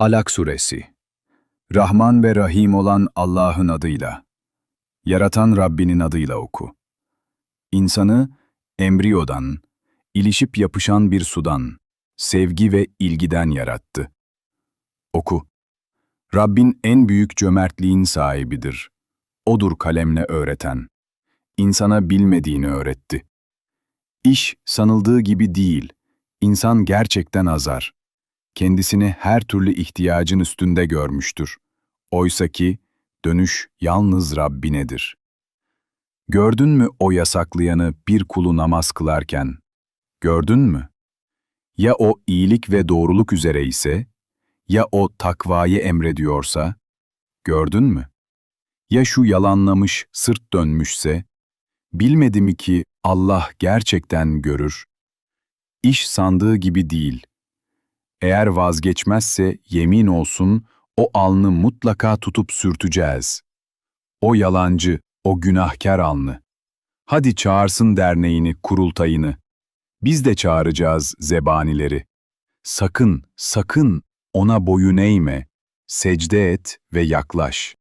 Alak Suresi Rahman ve Rahim olan Allah'ın adıyla, yaratan Rabbinin adıyla oku. İnsanı embriyodan, ilişip yapışan bir sudan, sevgi ve ilgiden yarattı. Oku. Rabbin en büyük cömertliğin sahibidir. Odur kalemle öğreten. İnsana bilmediğini öğretti. İş sanıldığı gibi değil. İnsan gerçekten azar. Kendisini her türlü ihtiyacın üstünde görmüştür. Oysa ki dönüş yalnız Rabbinedir. Gördün mü o yasaklayanı bir kulu namaz kılarken? Gördün mü? Ya o iyilik ve doğruluk üzere ise, ya o takvayı emrediyorsa, gördün mü? Ya şu yalanlamış, sırt dönmüşse, bilmedi mi ki Allah gerçekten görür? İş sandığı gibi değil. Eğer vazgeçmezse yemin olsun o alnı mutlaka tutup sürteceğiz. O yalancı, o günahkar alnı. Hadi çağırsın derneğini, kurultayını. Biz de çağıracağız zebanileri. Sakın, sakın ona boyun eğme, secde et ve yaklaş.